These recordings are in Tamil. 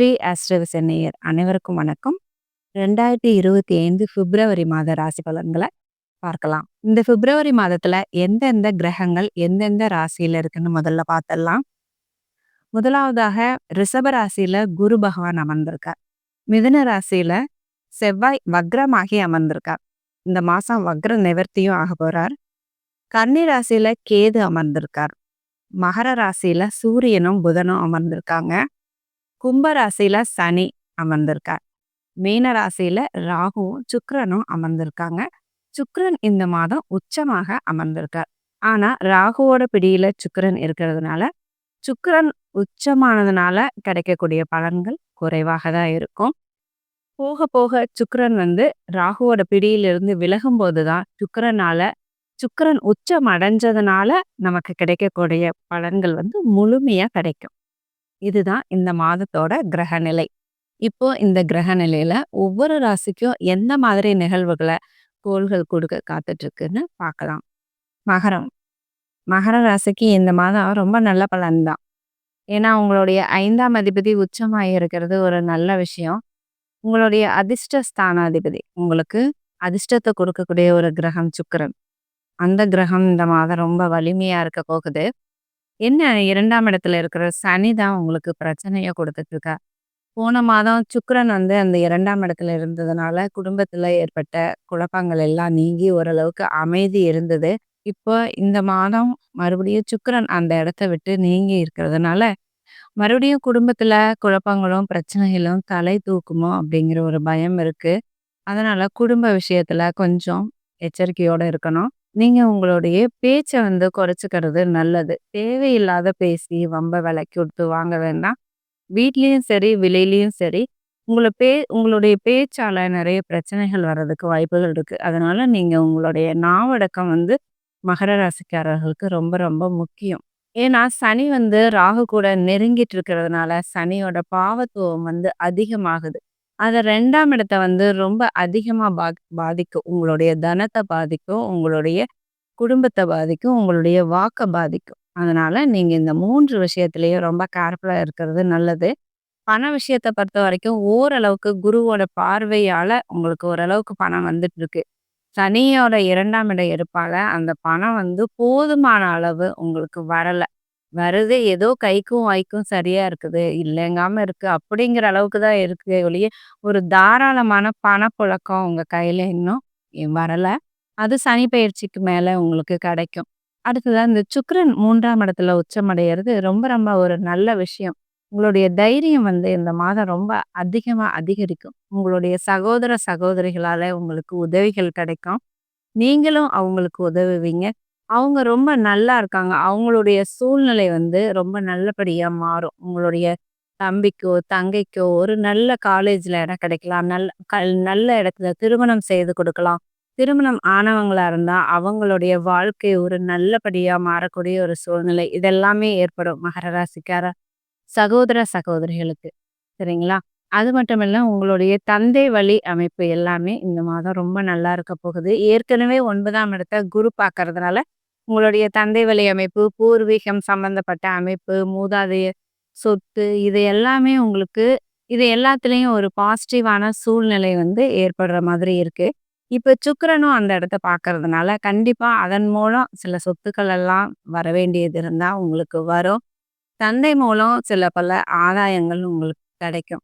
ஸ்ரீ ஆஸ்ட்ரோவிசன் நேயர் அனைவருக்கும் வணக்கம். ரெண்டாயிரத்தி இருபத்தி ஐந்து பிப்ரவரி மாத ராசி பலன்களை பார்க்கலாம். இந்த பிப்ரவரி மாதத்துல எந்தெந்த கிரகங்கள் எந்தெந்த ராசியில இருக்குன்னு முதல்ல பார்த்துடலாம். முதலாவதாக ரிஷப ராசியில குரு பகவான் அமர்ந்திருக்கார். மிதுன ராசியில செவ்வாய் வக்ரமாகி அமர்ந்திருக்கார். இந்த மாசம் வக்ர நிவர்த்தியும் ஆக போறார். கன்னி ராசியில கேது அமர்ந்திருக்கார். மகர ராசியில சூரியனும் புதனும் அமர்ந்திருக்காங்க. கும்பராசியில சனி அமர்ந்திருக்கார். மீன ராசியில ராகுவும் சுக்கரனும் அமர்ந்திருக்காங்க. சுக்கரன் இந்த மாதம் உச்சமாக அமர்ந்திருக்கார். ஆனா ராகுவோட பிடியில சுக்கரன் இருக்கிறதுனால சுக்கரன் உச்சமானதுனால கிடைக்கக்கூடிய பலன்கள் குறைவாக தான் இருக்கும். போக போக சுக்கரன் வந்து ராகுவோட பிடியிலிருந்து விலகும் போதுதான் சுக்கரனால சுக்கிரன் உச்சம் அடைஞ்சதுனால நமக்கு கிடைக்கக்கூடிய பலன்கள் வந்து முழுமையா கிடைக்கும். இதுதான் இந்த மாதத்தோட கிரகநிலை. இப்போ இந்த கிரக நிலையில ஒவ்வொரு ராசிக்கும் எந்த மாதிரி நிகழ்வுகளை கோள்கள் கொடுக்க காத்துட்டு இருக்குன்னு பார்க்கலாம். மகரம். மகர ராசிக்கு இந்த மாதம் ரொம்ப நல்ல பலன் தான். ஏன்னா உங்களுடைய ஐந்தாம் அதிபதி உச்சமாக இருக்கிறது ஒரு நல்ல விஷயம். உங்களுடைய அதிர்ஷ்ட ஸ்தானாதிபதி உங்களுக்கு அதிர்ஷ்டத்தை கொடுக்கக்கூடிய ஒரு கிரகம் சுக்கரன். அந்த கிரகம் இந்த மாதம் ரொம்ப வலிமையா இருக்க போகுது. என்ன இரண்டாம் இடத்துல இருக்கிற சனி தான் உங்களுக்கு பிரச்சனைய கொடுத்துட்ருக்கா? போன மாதம் சுக்கிரன் வந்து அந்த இரண்டாம் இடத்துல இருந்ததுனால குடும்பத்தில் ஏற்பட்ட குழப்பங்கள் எல்லாம் நீங்கி ஓரளவுக்கு அமைதி இருந்தது. இப்போ இந்த மாதம் மறுபடியும் சுக்கிரன் அந்த இடத்த விட்டு நீங்கி இருக்கிறதுனால மறுபடியும் குடும்பத்தில் குழப்பங்களும் பிரச்சனைகளும் தலை தூக்குமோ அப்படிங்கிற ஒரு பயம் இருக்கு. அதனால குடும்ப விஷயத்துல கொஞ்சம் எச்சரிக்கையோட இருக்கணும். நீங்க உங்களுடைய பேச்ச வந்து குறைச்சுக்கிறது நல்லது. தேவையில்லாத பேசி வம்ப விலைக்கு கொடுத்து வாங்க வேண்டாம். வீட்லயும் சரி, வெளியிலயும் சரி, உங்கள பே உங்களுடைய பேச்சால நிறைய பிரச்சனைகள் வர்றதுக்கு வாய்ப்புகள் இருக்கு. அதனால நீங்க உங்களுடைய நாவடக்கம் வந்து மகர ராசிக்காரர்களுக்கு ரொம்ப ரொம்ப முக்கியம். ஏன்னா, சனி வந்து ராகு கூட நெருங்கிட்டு இருக்கிறதுனால, சனியோட பாவத்துவம் வந்து அதிகமாகுது. அதை ரெண்டாம் இடத்த வந்து ரொம்ப அதிகமாக பாக் பாதிக்கும். உங்களுடைய தனத்தை பாதிக்கும், உங்களுடைய குடும்பத்தை பாதிக்கும், உங்களுடைய வாக்கை பாதிக்கும். அதனால நீங்கள் இந்த மூன்று விஷயத்துலேயும் ரொம்ப கேர்ஃபுல்லாக இருக்கிறது நல்லது. பண விஷயத்தை பொறுத்த வரைக்கும் ஓரளவுக்கு குருவோட பார்வையால் உங்களுக்கு ஓரளவுக்கு பணம் வந்துட்டு இருக்கு. சனியோட இரண்டாம் இட இருப்பால அந்த பணம் வந்து போதுமான அளவு உங்களுக்கு வரலை வருது ஏதோ கைக்கும் வாய்க்கும் சரியா இருக்குது. இல்லைங்காம இருக்கு. அப்படிங்கிற அளவுக்கு தான் இருக்கே ஒழிய, ஒரு தாராளமான பணப்புழக்கம் உங்க கையில இன்னும் வரல. அது சனி பெயர்ச்சிக்கு மேல உங்களுக்கு கிடைக்கும். அடுத்ததா இந்த சுக்கிரன் 3ஆம் இடத்துல உச்சமடையறது ரொம்ப ரொம்ப ஒரு நல்ல விஷயம். உங்களுடைய தைரியம் வந்து இந்த மாதம் ரொம்ப அதிகமா அதிகரிக்கும். உங்களுடைய சகோதர, சகோதரிகளால உங்களுக்கு உதவிகள் கிடைக்கும். நீங்களும் அவங்களுக்கு உதவுவீங்க. அவங்க ரொம்ப நல்லா இருக்காங்க. அவங்களுடைய சூழ்நிலை வந்து ரொம்ப நல்லபடியா மாறும். உங்களுடைய தம்பிக்கோ, தங்கைக்கோ ஒரு நல்ல காலேஜ்ல இடம் கிடைக்கலாம். நல்ல கல் நல்ல இடத்துல திருமணம் செய்து கொடுக்கலாம். திருமணம் ஆனவங்களா இருந்தா, அவங்களுடைய வாழ்க்கை ஒரு நல்லபடியா மாறக்கூடிய ஒரு சூழ்நிலை. இதெல்லாமே ஏற்படும் மகர ராசிக்கார சகோதர, சகோதரிகளுக்கு. சரிங்களா? அது மட்டும் இல்ல, உங்களுடைய தந்தை வழி அமைப்பு எல்லாமே இந்த மாதம் ரொம்ப நல்லா இருக்க போகுது. ஏற்கனவே 9ஆம் இடத்த குரு பார்க்கறதுனால, உங்களுடைய தந்தை வழி அமைப்பு, பூர்வீகம் சம்பந்தப்பட்ட அமைப்பு, மூதாதைய சொத்து இது எல்லாமே உங்களுக்கு இது எல்லாத்துலேயும் ஒரு பாசிட்டிவான சூழ்நிலை வந்து ஏற்படுற மாதிரி இருக்குது இப்போ சுக்கரனும் அந்த இடத்த பார்க்கறதுனால, கண்டிப்பாக அதன் மூலம் சில சொத்துக்கள் எல்லாம் வர வேண்டியது இருந்தால் உங்களுக்கு வரும். தந்தை மூலம் சில பல ஆதாயங்கள் உங்களுக்கு கிடைக்கும்.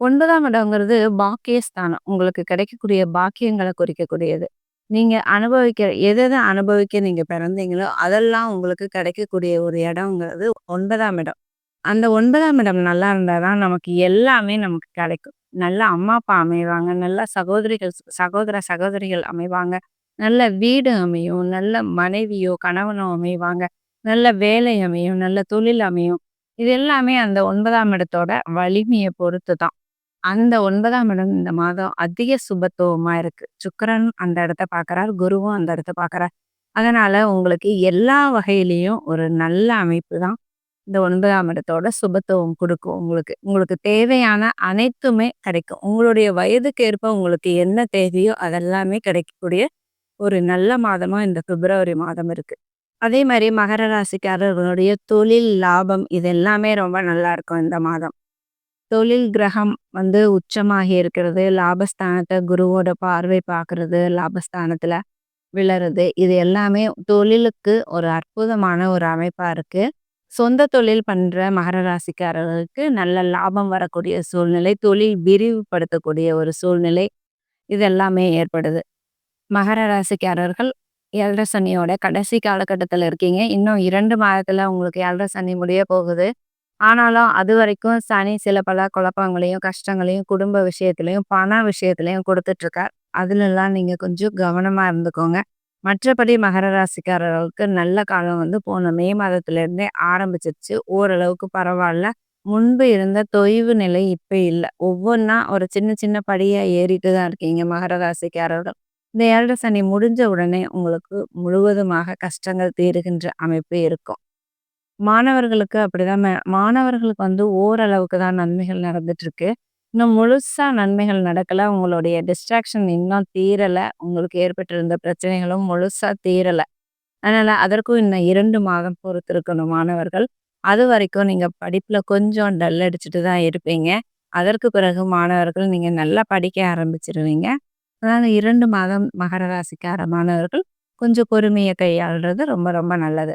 ஒன்பதாம் இடங்கிறது பாக்கியஸ்தானம். உங்களுக்கு கிடைக்கக்கூடிய பாக்கியங்களை குறிக்கக்கூடியது. நீங்கள் அனுபவிக்கிற எதை எதை அனுபவிக்க நீங்கள் பிறந்தீங்களோ, அதெல்லாம் உங்களுக்கு கிடைக்கக்கூடிய ஒரு இடம்ங்கிறது ஒன்பதாம் இடம். அந்த ஒன்பதாம் இடம் நல்லா இருந்தால் தான் நமக்கு எல்லாமே நமக்கு கிடைக்கும். நல்ல அம்மா, அப்பா அமைவாங்க. நல்ல சகோதரிகள் சகோதர, சகோதரிகள் அமைவாங்க. நல்ல வீடு அமையும். நல்ல மனைவியோ, கணவனோ அமைவாங்க. நல்ல வேலை அமையும். நல்ல தொழில் அமையும். இது எல்லாமே அந்த ஒன்பதாம் இடத்தோட வலிமையை பொறுத்து தான். அந்த ஒன்பதாம் இடம் இந்த மாதம் அதிக சுபத்துவமா இருக்கு. சுக்கரன் அந்த இடத்த பார்க்கறார். குருவும் அந்த இடத்த பார்க்கறார். அதனால உங்களுக்கு எல்லா வகையிலையும் ஒரு நல்ல அமைப்பு தான் இந்த ஒன்பதாம் இடத்தோட சுபத்துவம் கொடுக்கும் உங்களுக்கு. உங்களுக்கு தேவையான அனைத்துமே கிடைக்கும். உங்களுடைய வயதுக்கு ஏற்ப உங்களுக்கு என்ன தேவையோ அதெல்லாமே கிடைக்கக்கூடிய ஒரு நல்ல மாதமா இந்த பிப்ரவரி மாதம் இருக்கு. அதே மாதிரி மகர ராசிக்காரர்களுடைய தொழில், லாபம் இது எல்லாமே ரொம்ப நல்லா இருக்கும் இந்த மாதம். தொழில் கிரகம் வந்து உச்சமாகி இருக்கிறது. லாபஸ்தானத்தை குருவோட பார்வை பார்க்குறது, லாபஸ்தானத்தில் விழறது. இது எல்லாமே தொழிலுக்கு ஒரு அற்புதமான ஒரு அமைப்பாக இருக்குது சொந்த தொழில் பண்ணுற மகர ராசிக்காரர்களுக்கு நல்ல லாபம் வரக்கூடிய சூழ்நிலை, தொழில் விரிவுபடுத்தக்கூடிய ஒரு சூழ்நிலை, இது எல்லாமே ஏற்படுது. மகர ராசிக்காரர்கள் ஏழரை சனியோட கடைசி காலகட்டத்தில் இருக்கீங்க. இன்னும் இரண்டு மாதத்தில் உங்களுக்கு ஏழரை சனி முடிய போகுது. ஆனாலும் அது வரைக்கும் சனி சில பல குழப்பங்களையும், கஷ்டங்களையும், குடும்ப விஷயத்துலையும் பண விஷயத்துலையும் கொடுத்துட்ருக்கார் அதுலலாம் நீங்கள் கொஞ்சம் கவனமாக இருந்துக்கோங்க. மற்றபடி மகர ராசிக்காரர்களுக்கு நல்ல காலம் வந்து போன மே மாதத்துலேருந்தே ஆரம்பிச்சிருச்சு. ஓரளவுக்கு பரவாயில்ல முன்பு இருந்த தொய்வு நிலை இப்போ இல்லை ஒவ்வொன்றா ஒரு சின்ன சின்ன படியாக ஏறிட்டு தான் இருக்கீங்க மகர ராசிக்காரர்கள். இந்த ஏழரை சனி முடிஞ்ச உடனே உங்களுக்கு முழுவதுமாக கஷ்டங்கள் தீருகின்ற அமைப்பு இருக்கும். மாணவர்களுக்கு அப்படிதான் மே மாணவர்களுக்கு வந்து ஓரளவுக்கு தான் நன்மைகள் நடந்துட்டுருக்கு. இன்னும் முழுசா நன்மைகள் நடக்கல. உங்களுடைய டிஸ்ட்ராக்ஷன் இன்னும் தீரல. உங்களுக்கு ஏற்பட்டிருந்த பிரச்சனைகளும் முழுசா தீரல. அதனால அதற்கும் இன்னும் 2 மாதம் பொறுத்திருக்கணும் மாணவர்கள். அதுவரைக்கும் நீங்க படிப்புல கொஞ்சம் டல் அடிச்சுட்டு தான் இருப்பீங்க. அதற்கு பிறகு மாணவர்கள் நீங்க நல்லா படிக்க ஆரம்பிச்சுருவீங்க. அதனால 2 மாதம் மகர ராசிக்கார மாணவர்கள் கொஞ்சம் பொறுமைய கையாள்றது ரொம்ப ரொம்ப நல்லது.